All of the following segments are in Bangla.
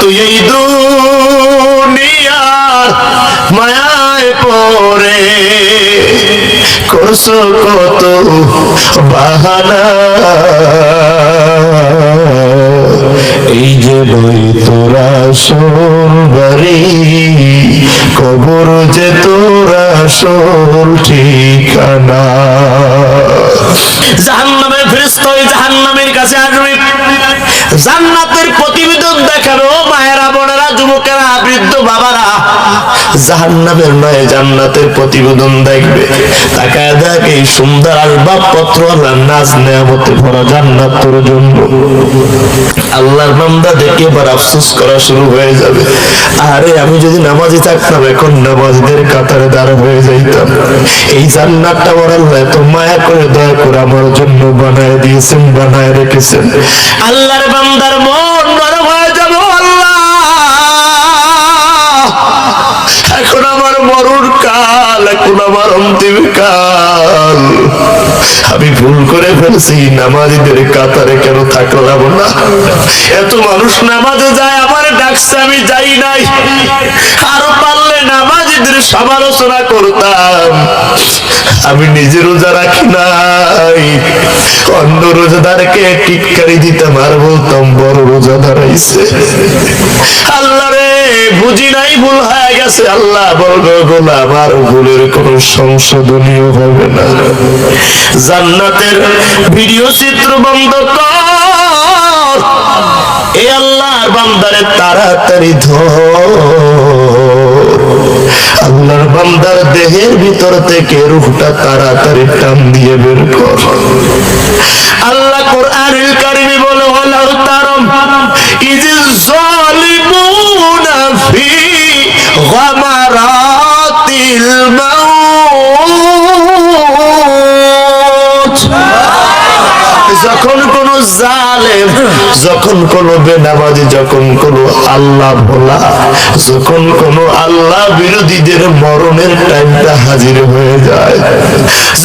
তুই এই দুনিয়ার মায়ায় পড়ে। করছ কত বাহানা। এই যে বই তোরা সোর বাড়ি, কবর যে তোরা সোর ঠিকানা। জাহান্নামের ফেরেশতা জাহান্নামের কাছে আসবে। জান্নাতের প্রতিবেদন দেখানো মায়েরা, বোনেরা, যুবকেরা, বৃদ্ধ বাবারা নয় জান্নাতের প্রতিবেদন দেখবে। তাকায় দেখ এই সুন্দর আসবাবপত্র আল্লাহ নাজ নেয়ামতে ভরা জান্নাত তোর জন্য। আল্লাহর দেখে এবার আফসোস করা শুরু হয়ে যাবে। আরে, আমি যদি নামাজি থাকতাম, এখন নামাজিদের কাতারে দাঁড় হয়ে যাইতাম। এই জান্নাতটা আমার আল্লাহ মায়া করে, দয়া করে আমার জন্য বানায় দিয়েছেন, বানায় রেখেছেন। আল্লাহর বান্দার মন এখন আমার অন্তিম কাল। আমি ভুল করে ফেলছি, নামাজিদের কাতারে কেন না? এত মানুষ নামাজে যায়, আমার ডাকছে, আমি যাই নাই। আরও পারলে নামাজিদের সমালোচনা করতাম। আমি নিজে রোজা রাখি নাই। অন্য রোজাদারকে টিটকারি দিতাম আর বলতাম বড় রোজা দাঁড়াইছে আল্লাহ রে বুঝি নাই, ভুল হয়ে গেছে। আল্লাহ বলবে, গোলাম, আর ভুলের কোন সংশোধনীয় হবে না। জান্নাতের ভিডিও চিত্র বন্ধ কর। এ বান্দারে তাড়াতাড়ি আল্লাহর বান্দার দেহের ভিতর থেকে রূহটা তাড়াতাড়ি টান দিয়ে বের কর। আল্লাহ কোরআনুল কারিমে গামারাতিল যখন কোন জালেম, যখন কোন বেনামাজি, যখন কোন আল্লাহ ভোলা, যখন কোন আল্লাহ বিরোধীদের মরণের টাইমটা হাজির হয়ে যায়।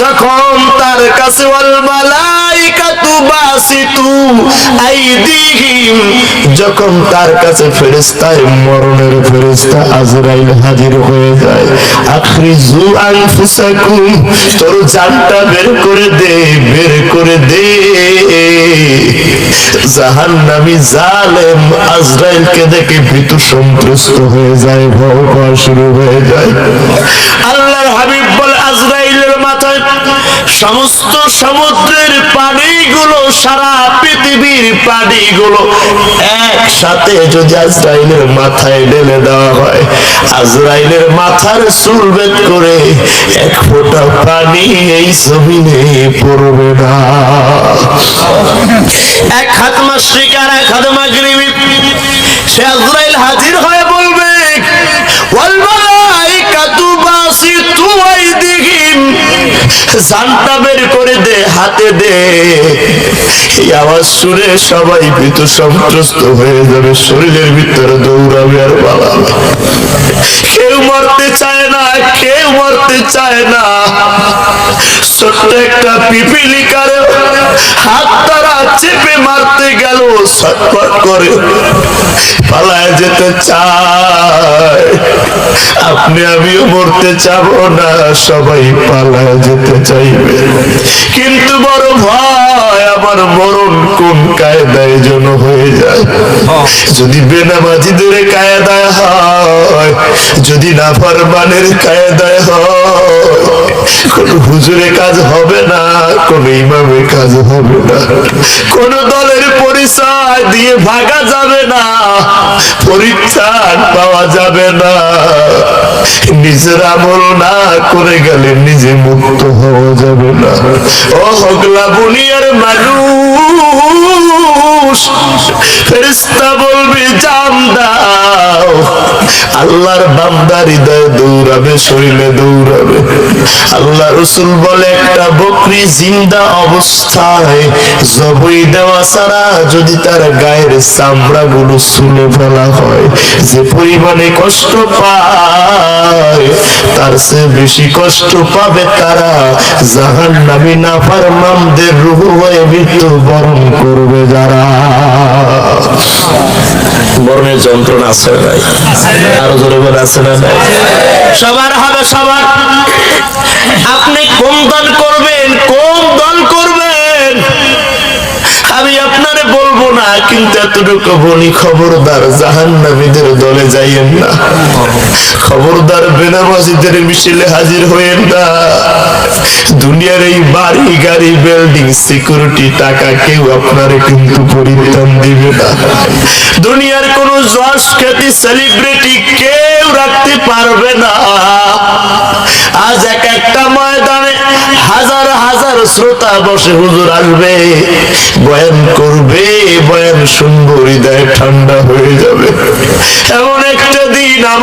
যখন তার কাছে মালাইকাতু যখন তার কাছে মরণের আজরাইল হাজির হয়ে যায়। আখরিজু তোর জানটা বের করে দে, বের করে দে। জাহান্নামী জালেম আজরাইলকে দেখে ভীতু সন্ত্রস্ত হয়ে যায়, ভয় শুরু হয়ে যায়। আল্লাহর হাবিব বলে, আজরাইলের মাথায় সমস্ত সমুদ্রের পানিগুলো, সারা পৃথিবীর পানিগুলো একসাথে যদি আজরাইলের মাথায় ঢেলে দেওয়া হয়, আজরাইলের মাথার চুল বেদ করে এক ফোঁটা পানি এই জমিনে পড়বে না। এক হাত মাসরিক আর এক হাত মাগরিবি। সে আজরাইল হাজির হয়ে জানটা বের করে দে, হাতে দে। এই আওয়াজ শুনে সবাই ভীত সন্ত্রস্ত হয়ে যাবে, শরীরের ভিতরে দৌড়াবে আর পালাবে। কেউ মরতে চায় না, কেউ মরতে চায় না। ছোট্ট একটা পিপিলিকারে হাত তারা চেপে মারতে গেল, ছটফট করে পালায় যেতে চায়। আপনি, আমিও মরতে চাব না, সবাই পালায় যেতে চাইবে। কিন্তু বড় ভয় আমার মরণ কোন কায়দায় যেন হয়ে যায়? যদি বেনামাজিদের কায়দায় হয় যদি নাফরমানের কায়দায় হয় কোন হুজুরে কাজ হবে না কোন ইমামের কাজ হবে না কোন দলের পরিচয় দিয়ে ভাগা যাবে না পরিত্রাণ পাওয়া যাবে না। নিজের আমল না করে গেলে নিজে মুক্ত হওয়া যাবে না। ও হগলা বুনিয়ার Oh. জান দাও। আল্লাহর দৌড়াবে, শরীরে দৌড়াবে। আল্লাহ রসুল বলে, একটা বকরি জিন্দা অবস্থায় জবই দেওয়া ছাড়া যদি তার গায়ের চামড়া গুলো শুনে ফেলা হয়, যে পরিমাণে কষ্ট পায়, তার চেয়ে বেশি কষ্ট পাবে তারা জাহান নামি না ফারমামদের রুহ হয়ে মৃত্যু বরণ করবে যারা। বরণের যন্ত্রণা আছে না নাই আরও জোরে বলে আছে না নাই সবার হবে সবার। আপনি কোন দল করবেন কোন দল করবেন আমি আপনারে বলব না, কিন্তু এতটুকু বলি, খবরদার জাহান্নামীদের দলে যাইয়েন না। খবরদার বেনামাজিদের মিছিলে হাজির হইয়েন না। দুনিয়ার এই বাড়ি, গাড়ি, বিল্ডিং, সিকিউরিটি টাকা কেউ আপনারে কিন্তু পরিত্রাণ দিবে না। দুনিয়ার কোন যশ খ্যাতি, সেলিব্রিটি কেউ রাখতে পারবে না। আজ এক একটা ময়দানে শ্রোতা বসে হুজুর আসবে। বয়ান করবে, বয়ান শুনব, হৃদয় ঠান্ডা হয়ে যাবে। এমন একটা দিন আমার